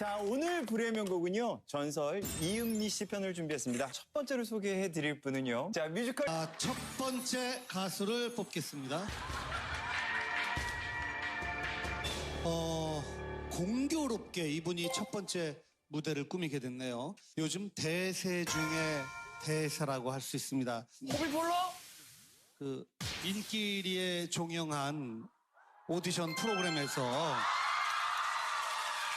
자, 오늘 불의 명곡은요. 전설 이은미 씨 편을 준비했습니다. 첫 번째로 소개해 드릴 분은요. 자, 뮤지컬 아, 첫 번째 가수를 뽑겠습니다. 어, 공교롭게 이분이 첫 번째 무대를 꾸미게 됐네요. 요즘 대세 중에 대세라고 할 수 있습니다. 호비폴러 그 인기리에 종영한 오디션 프로그램에서 이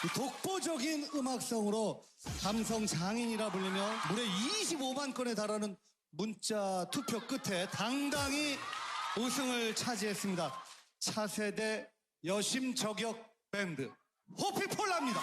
독보적인 음악성으로 감성 장인이라 불리며 무려 25만 건에 달하는 문자 투표 끝에 당당히 우승을 차지했습니다. 차세대 여심 저격 밴드 호피폴라입니다.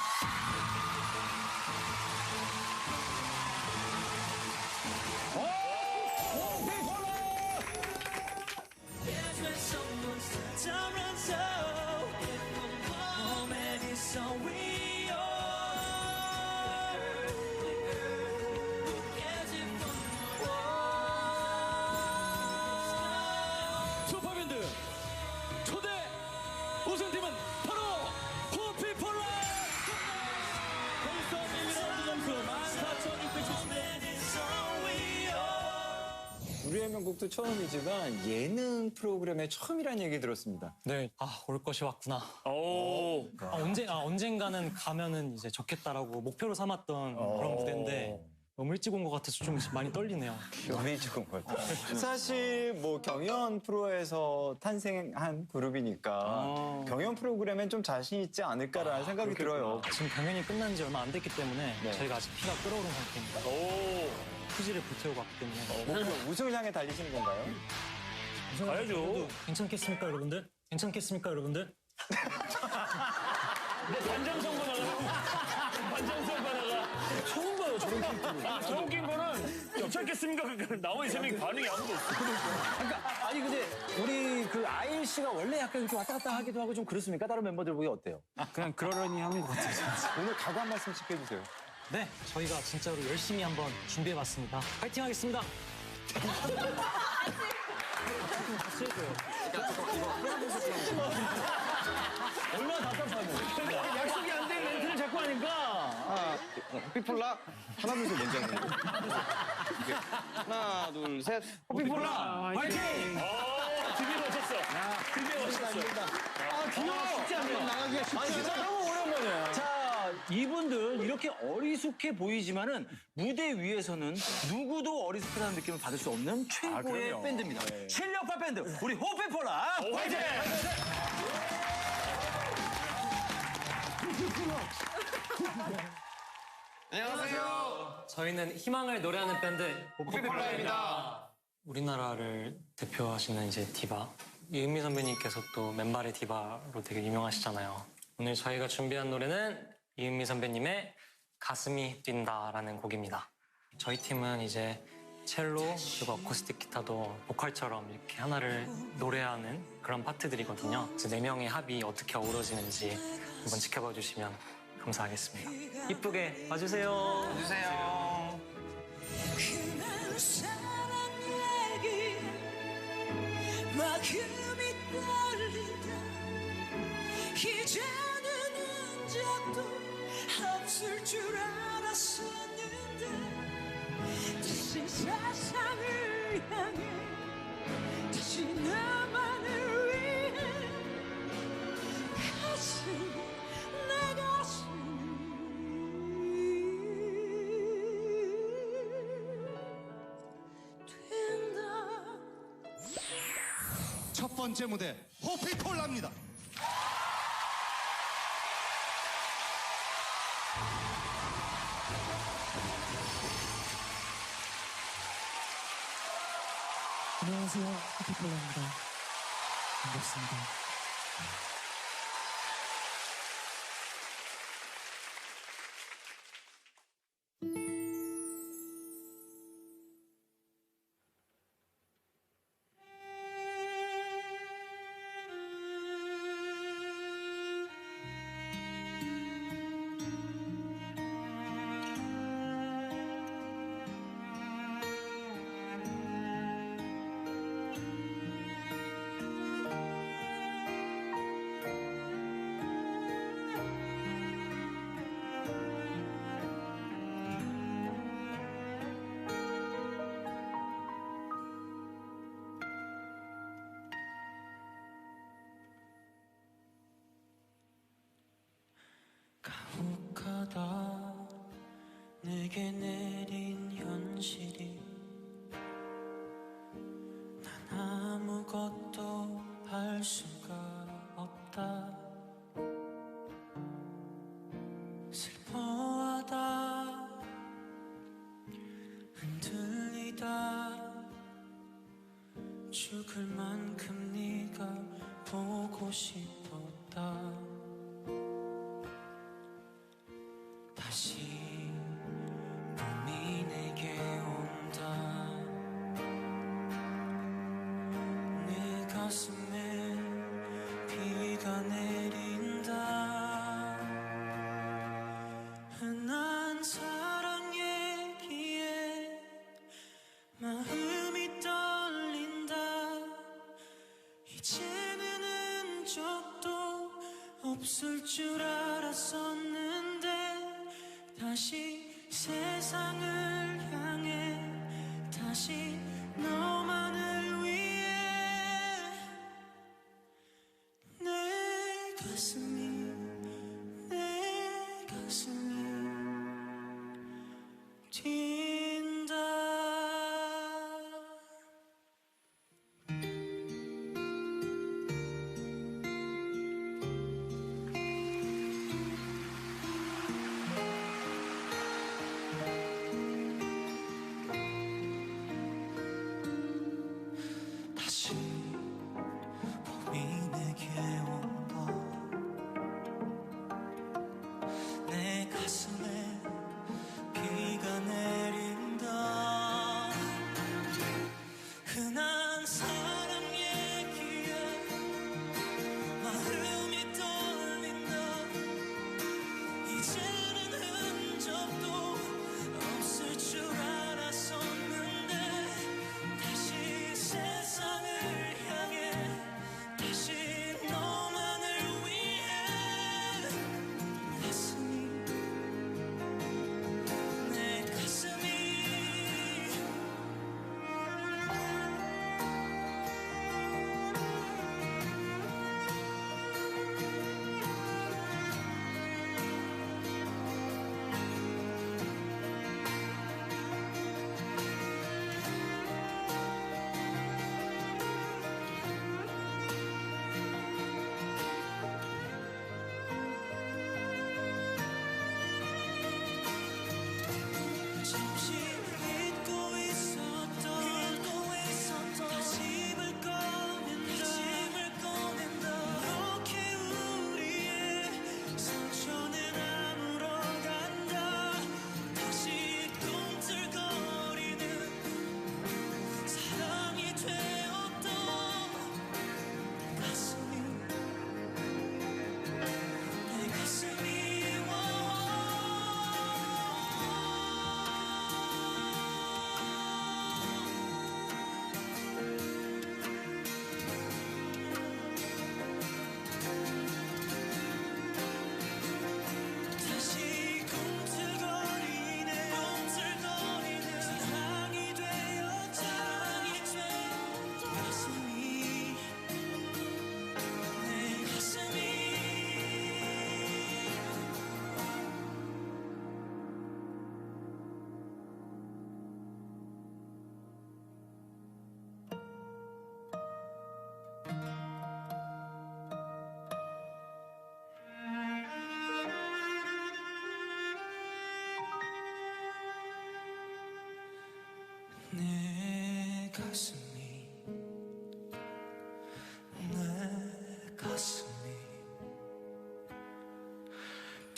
명곡도 처음이지만 예능 프로그램에 처음이라는 얘기 들었습니다. 네, 아, 올 것이 왔구나. 오 아, 언제, 아, 언젠가는 가면은 이제 적겠다라고 목표로 삼았던 그런 무대인데 너무 일찍 온 것 같아서 좀 많이 떨리네요. 너무 일찍 온것 같아요. 사실 뭐 경연 프로에서 탄생한 그룹이니까 경연 프로그램엔 좀 자신 있지 않을까라는 생각이 들어요. 지금 경연이 끝난 지 얼마 안 됐기 때문에 네. 저희가 아직 피가 끓어오른 상태입니다. 오 후지를 불태우고 왔기 때문에. 목표 우승을 향해 달리시는 건가요? 가야죠 괜찮겠습니까, 여러분들? 괜찮겠습니까, 여러분들? 내 반장 선거 나가라고 반장 선거 나가 처음 봐요, 저런. 아, 저 웃긴 거는 괜찮겠습니까? 그러니까 나머지 세명이 반응이 아무도 없어 그러니까 아니 근데 우리 그 아일 씨가 원래 약간 이렇게 왔다 갔다 하기도 하고 좀 그렇습니까? 다른 멤버들 보기 어때요? 그냥 그러려니 하는 것 같아요. 오늘 각오 한 말씀씩 해주세요. 네, 저희가 진짜로 열심히 한번 준비해봤습니다. 파이팅 하겠습니다. 같이 해줘요. 얼마나 답답하면. 약속이 안 된 멘트를 자꾸 하니까 삐폴라 하나 둘셋 먼저 하는 거. 하나 둘 셋. 삐폴라 화이팅 오 드디어 맞췄어 드디어 맞췄어 아 귀여워. 쉽지 않네. 나가기가 쉽지 않아. 진짜 너무 오랜만이야. 자 이분들 이렇게 어리숙해 보이지만은 무대 위에서는 누구도 어리숙하다는 느낌을 받을 수 없는 최고의 그럼요. 밴드입니다. 실력파 밴드 우리 호피폴라. 화이팅 저희는 희망을 노래하는 밴드 오피폴라입니다. 우리나라를 대표하시는 이제 디바 이은미 선배님께서 또 맨발의 디바로 되게 유명하시잖아요. 오늘 저희가 준비한 노래는 이은미 선배님의 가슴이 뛴다라는 곡입니다. 저희 팀은 이제 첼로 그리고 어쿠스틱 기타도 보컬처럼 이렇게 하나를 노래하는 그런 파트들이거든요. 그래서 네 명의 합이 어떻게 어우러지는지 한번 지켜봐 주시면 감사하겠습니다. 이쁘게 봐주세요. 그날 첫 번째 무대 호피폴라입니다. 안녕하세요. 하피폴라입니다. 반갑습니다. 내게 내린 현실이 난 아무것도 할 수가 없다. 슬퍼하다 흔들리다. 죽을 만큼 네가 보고 싶다 없을 줄 알았었는데 다시 세상을 향해 다시 너만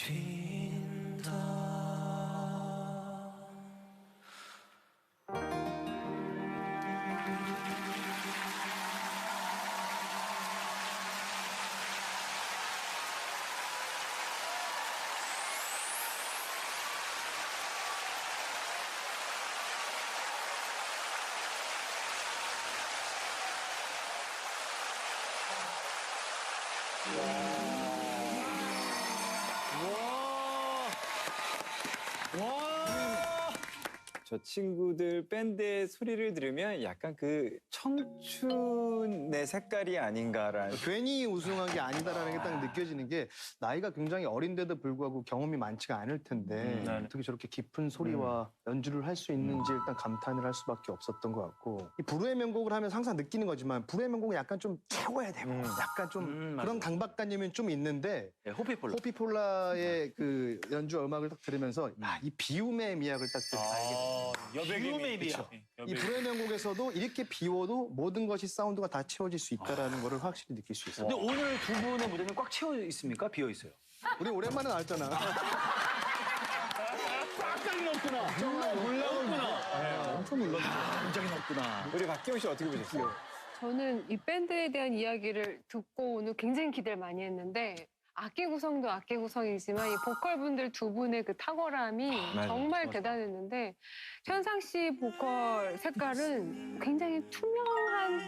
between 저 친구들 밴드의 소리를 들으면 약간 그 청춘의 색깔이 아닌가라는 괜히 우승한 게 아니다라는 게 딱 느껴지는 게 나이가 굉장히 어린데도 불구하고 경험이 많지가 않을 텐데 어떻게 저렇게 깊은 소리와 연주를 할 수 있는지 일단 감탄을 할 수밖에 없었던 것 같고 이 불후의 명곡을 하면 항상 느끼는 거지만 불후의 명곡은 약간 좀 채워야 되고 약간 좀 음, 그런 강박관념이 좀 있는데 네, 호피폴라. 호피폴라의 그 연주 음악을 딱 들으면서 아, 이 비움의 미학을 딱 들- 알게 돼요. 여 백의 비움의. 그쵸. 이 불의 명곡에서도 이렇게 비워도 모든 것이 사운드가 다 채워질 수 있다라는 거를 확실히 느낄 수 있어요. 근데 오늘 두 분의 무대는 꽉 채워 있습니까? 비어 있어요. 우리 오랜만에 나왔잖아. 꽉꽉 넣었구나. 정말 놀라웠구나. 엄청 놀랐구나. 굉장히 높구나. 우리 박기영 씨 어떻게 보셨어요? 저는 이 밴드에 대한 이야기를 듣고 오늘 굉장히 기대를 많이 했는데 악기 구성도 악기 구성이지만 이 보컬 분들 두 분의 그 탁월함이 맞아요. 정말 맞아요. 대단했는데 현상 씨 보컬 색깔은 굉장히 투명한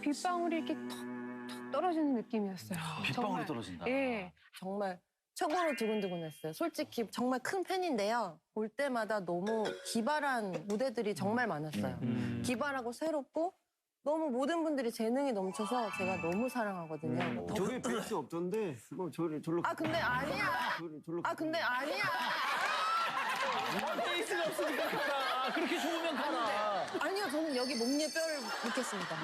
빗방울이 이렇게 톡톡 떨어지는 느낌이었어요. 빗방울이 정말. 떨어진다. 예. 정말 최고로 두근두근했어요. 솔직히 정말 큰 팬인데요. 볼 때마다 너무 기발한 무대들이 정말 많았어요. 음. 기발하고 새롭고 너무 모든 분들이 재능이 넘쳐서 제가 너무 사랑하거든요. 음. 저기 베이스 없던데 뭐 저를 절로 아 근데 아니야. 저를 절로 아 근데 아니야. 베이스가 없으니까 가라. 아, 그렇게 좋으면 가라. 아니요 저는 여기 몸니에 뼈를 묻겠습니다.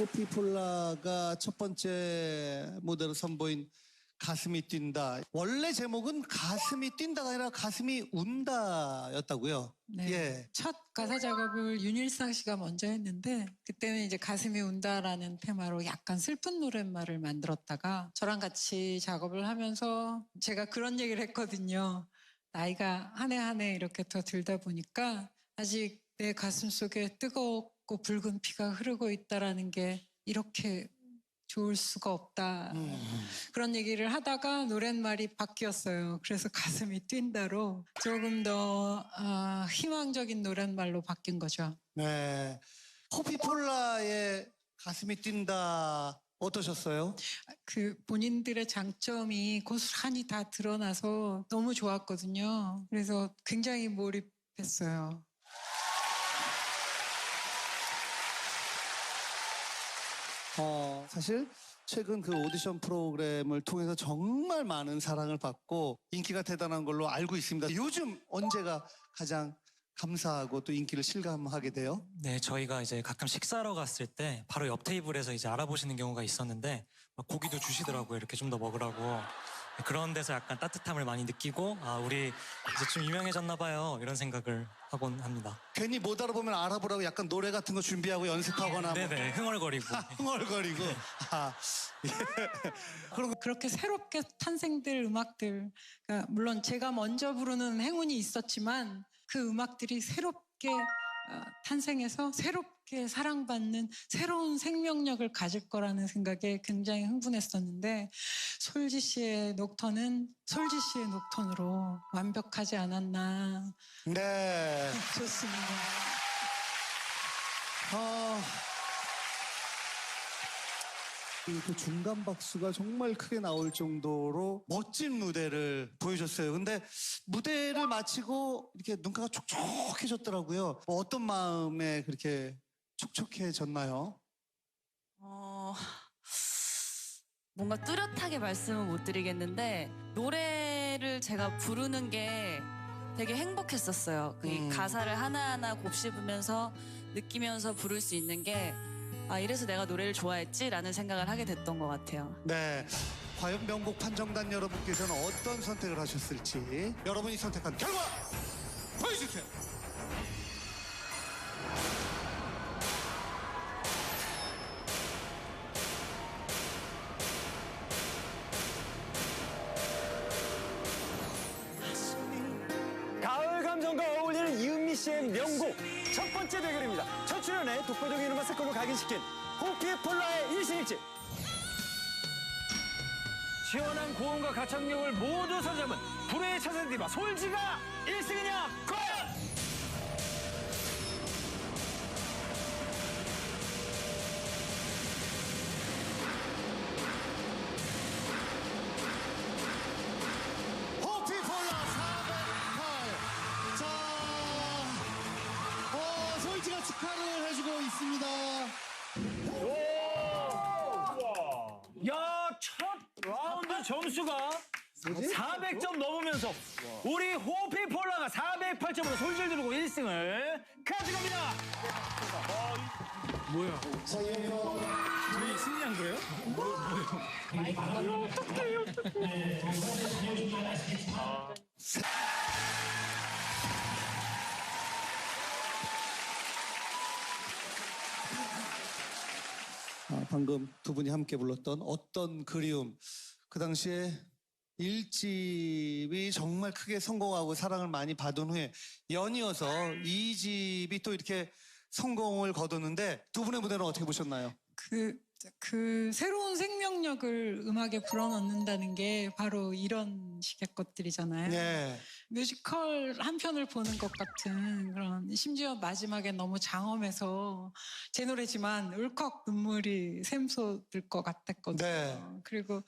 호피폴라가 첫 번째 무대로 선보인 가슴이 뛴다. 원래 제목은 가슴이 뛴다가 아니라 가슴이 운다였다고요. 네. 예. 첫 가사 작업을 윤일상 씨가 먼저 했는데 그때는 이제 가슴이 운다라는 테마로 약간 슬픈 노랫말을 만들었다가 저랑 같이 작업을 하면서 제가 그런 얘기를 했거든요. 나이가 한 해 한 해 이렇게 더 들다 보니까 아직 내 가슴 속에 뜨 겁고 붉은 피가 흐르고 있다라는 게 이렇게 좋을 수가 없다. 그런 얘기를 하다가 노랫말이 바뀌었어요. 그래서 가슴이 뛴다로 조금 더 아, 희망적인 노랫말로 바뀐 거죠. 네. 호피폴라의 가슴이 뛴다 어떠셨어요? 그 본인들의 장점이 고스란히 다 드러나서 너무 좋았거든요. 그래서 굉장히 몰입했어요. 어, 사실 최근 그 오디션 프로그램을 통해서 정말 많은 사랑을 받고 인기가 대단한 걸로 알고 있습니다. 요즘 언제가 가장 감사하고 또 인기를 실감하게 돼요? 네, 저희가 이제 가끔 식사하러 갔을 때 바로 옆 테이블에서 이제 알아보시는 경우가 있었는데 막 고기도 주시더라고요. 이렇게 좀 더 먹으라고. 네, 그런 데서 약간 따뜻함을 많이 느끼고 아, 우리 이제 좀 유명해졌나 봐요. 이런 생각을 하곤 합니다. 괜히 못 알아보면 알아보라고 약간 노래 같은 거 준비하고 연습하거나 뭐 네네, 흥얼거리고. 흥얼거리고 아, 그렇게 새롭게 탄생될 음악들, 그러니까 물론 제가 먼저 부르는 행운이 있었지만 그 음악들이 새롭게 어, 탄생해서 새롭게 사랑받는 새로운 생명력을 가질 거라는 생각에 굉장히 흥분했었는데 솔지 씨의 녹턴은 솔지 씨의 녹턴으로 완벽하지 않았나 네. 좋습니다. 아, 이 그 중간 박수가 정말 크게 나올 정도로 멋진 무대를 보여줬어요. 근데 무대를 마치고 이렇게 눈가가 촉촉해졌더라고요. 뭐 어떤 마음에 그렇게 촉촉해졌나요? 어, 뭔가 뚜렷하게 말씀은 못 드리겠는데 노래를 제가 부르는 게 되게 행복했었어요. 그 음. 가사를 하나하나 곱씹으면서 느끼면서 부를 수 있는 게 아, 이래서 내가 노래를 좋아했지라는 생각을 하게 됐던 것 같아요. 네. 과연 명곡 판정단 여러분께서는 어떤 선택을 하셨을지 여러분이 선택한 결과 보여주세요. 첫 번째 대결입니다. 첫 출연에 독보적인 음악 색깔로 각인시킨 호피폴라의 일신일지 시원한 고음과 가창력을 모두 사로잡은 불의 차세대 디바 솔지가 1승이냐? 과 점수가 400점 넘으면서 우리 호피 폴라가 408점으로 솔질 들고 1승을 가져갑니다. 뭐야? 저희 승리한 거예요? 뭐예요? 어떡해요, 어떡해. 아, 방금 두 분이 함께 불렀던 어떤 그리움. 그 당시에 일집이 정말 크게 성공하고 사랑을 많이 받은 후에 연이어서 이집이또 이렇게 성공을 거뒀는데 두 분의 무대는 어떻게 보셨나요? 그, 그 새로운 생명력을 음악에 불어넣는다는 게 바로 이런 식의 것들이잖아요. 네. 뮤지컬 한 편을 보는 것 같은 그런 심지어 마지막에 너무 장엄해서 제 노래지만 울컥 눈물이 샘솟을 것 같았거든요. 네. 그리고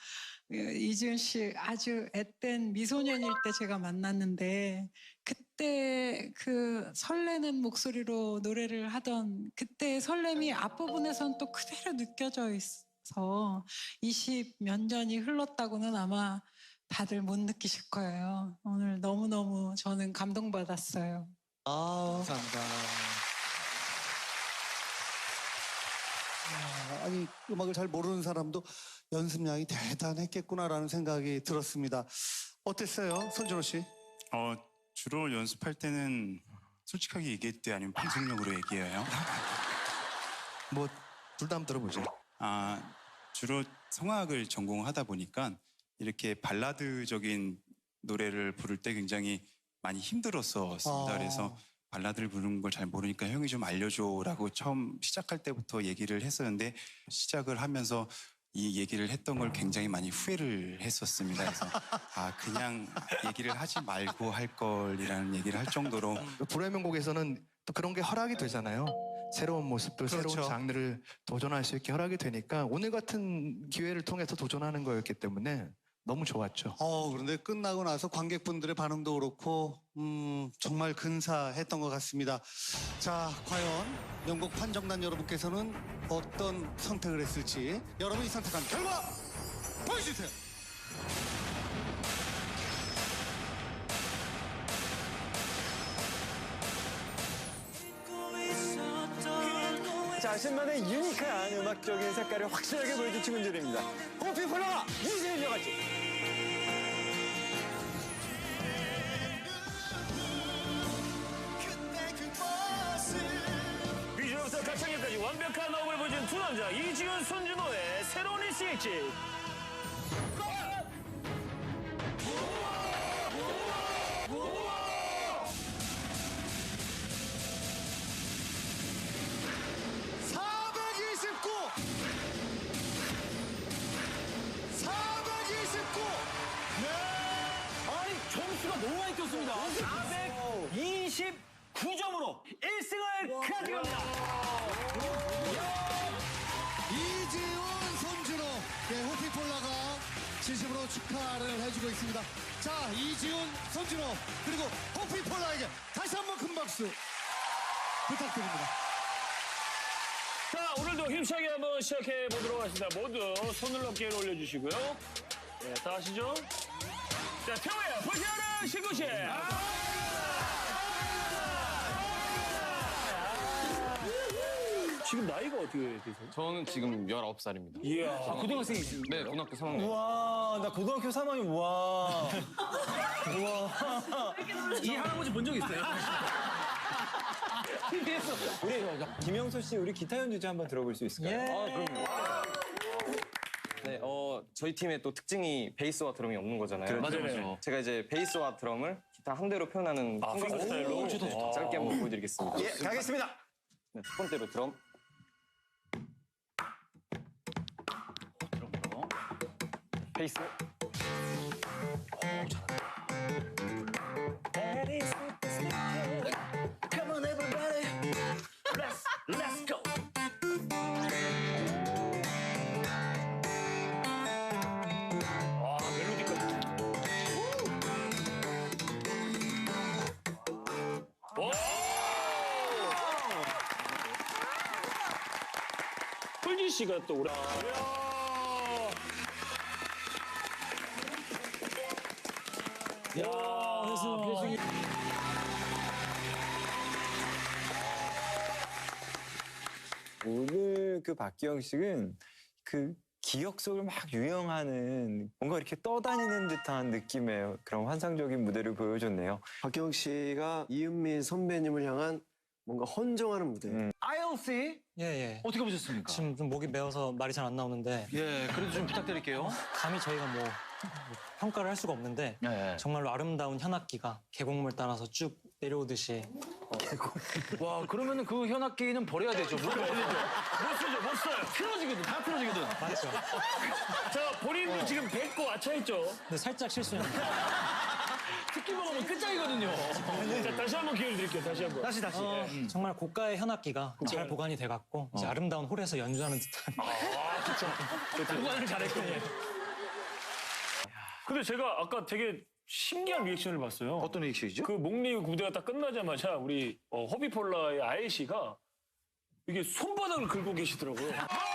이지은 씨 아주 앳된 미소년일 때 제가 만났는데 그때 그 설레는 목소리로 노래를 하던 그때의 설렘이 앞부분에선 또 그대로 느껴져 있어 20 몇 년이 흘렀다고는 아마 다들 못 느끼실 거예요. 오늘 너무너무 저는 감동받았어요. 아, 감사합니다. 아, 아니 음악을 잘 모르는 사람도 연습량이 대단했겠구나라는 생각이 들었습니다. 어땠어요, 손준호 씨? 어, 주로 연습할 때는 솔직하게 얘기할 때 아니면 방송용으로 얘기해요? 뭐 둘 다 한번 들어보죠. 아, 주로 성악을 전공하다 보니까 이렇게 발라드적인 노래를 부를 때 굉장히 많이 힘들었었습니다. 아. 그래서 발라드를 부르는 걸 잘 모르니까 형이 좀 알려줘라고 처음 시작할 때부터 얘기를 했었는데 시작을 하면서 이 얘기를 했던 걸 굉장히 많이 후회를 했었습니다. 그래서 아 그냥 얘기를 하지 말고 할 걸이라는 얘기를 할 정도로 불의 명곡에서는 또 그런 게 허락이 되잖아요. 새로운 모습들, 그렇죠. 새로운 장르를 도전할 수 있게 허락이 되니까 오늘 같은 기회를 통해서 도전하는 거였기 때문에 너무 좋았죠. 어, 그런데 끝나고 나서 관객분들의 반응도 그렇고, 음, 정말 근사했던 것 같습니다. 자, 과연 명곡 판정단 여러분께서는 어떤 선택을 했을지 여러분이 선택한 결과 보여주세요. 자신만의 유니크한 음악적인 색깔을 확실하게 보여준 친구들입니다. 호피 폴라가 이세일 여가지. 완벽한 호흡을 보여준 두 남자 이지훈, 손준호의 새로운 일시일지 진심으로 축하를 해주고 있습니다. 자, 이지훈, 손준호, 그리고 호피폴라에게 다시 한 번 큰 박수 부탁드립니다. 자 오늘도 힘차게 한번 시작해 보도록 하겠습니다 모두 손을 어깨에 올려주시고요 네, 다 하시죠 자 태호야 보시는 신구씨 지금 나이가 어떻게 되세요? 저는 지금 19살입니다. 이야 아, 고등학생이십니까? 네, 고등학교 3학년. 우와, 나 고등학교 3학년, 우와. 우와. 이 할아버지 본 적 있어요? TV에서 우리 김영수 씨, 우리 기타 연주자 한번 들어볼 수 있을까요? 아, 그럼요. 네, 어, 저희 팀의 또 특징이 베이스와 드럼이 없는 거잖아요. 맞아요, 맞아요. 제가 이제 베이스와 드럼을 기타 한 대로 표현하는 아, 핑거 핑거 스타일로? 스타일로 좋다, 좋다. 짧게 한번 보여드리겠습니다. 예, 가겠습니다. 네, 첫 번째로 드럼. 아 멜로디까지 오! 씨가 또 오라. 야, 회승이. 오늘 그 박기영 씨는 그 기억 속을 막 유영하는 뭔가 이렇게 떠다니는 듯한 느낌의 그런 환상적인 무대를 보여줬네요. 박경 씨가 이은미 선배님을 향한 뭔가 헌정하는 무대. ILC 예, 예. 어떻게 보셨습니까? 지금 좀 목이 메어서 말이 잘 안 나오는데 예, 그래도 좀 부탁드릴게요. 감히 저희가 뭐 평가를 할 수가 없는데 네. 정말로 아름다운 현악기가 계곡물 따라서 쭉 내려오듯이 와, 그러면은 그 현악기는 버려야 되죠. 못 버려야 되죠. 못 쓰죠, 못 써요. 틀어지거든, 다 틀어지거든. 맞죠? 자, 본인도 지금 뱉고 아차했죠? 근데 살짝 실수했는데 특기 먹으면 끝장이거든요. 자, 다시 한번 기회를 드릴게요, 다시 한 번. 다시, 다시. 어, 예. 정말 고가의 현악기가 잘 보관이 돼갖고 이제 아름다운 홀에서 연주하는 듯한 보관을 잘했군요. 근데 제가 아까 되게 신기한 리액션을 봤어요. 어떤 리액션이죠? 그 목리 무대가 딱 끝나자마자 우리 어, 허비폴라의 아예 씨가 이게 손바닥을 긁고 계시더라고요.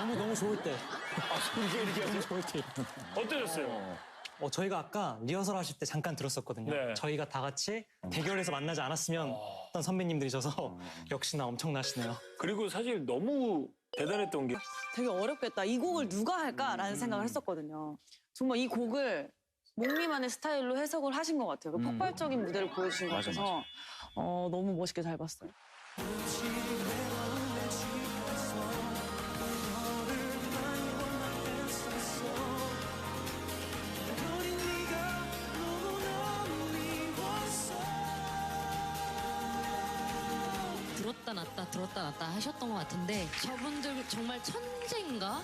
너무 너무 좋을 때 이게 이렇게 너무 좋을 때 어떠셨어요? 어, 저희가 아까 리허설 하실 때 잠깐 들었었거든요. 네. 저희가 다 같이 대결에서 만나지 않았으면 어떤 선배님들이셔서 역시나 엄청나시네요. 그리고 사실 너무 대단했던 게 되게 어렵겠다. 이 곡을 누가 할까라는 생각을 했었거든요. 정말 이 곡을 목미만의 스타일로 해석을 하신 것 같아요. 그 폭발적인 무대를 보여주신 것 맞아, 같아서 어, 너무 멋있게 잘 봤어요. 들었다 놨다 하셨던 것 같은데 저분들 정말 천재인가?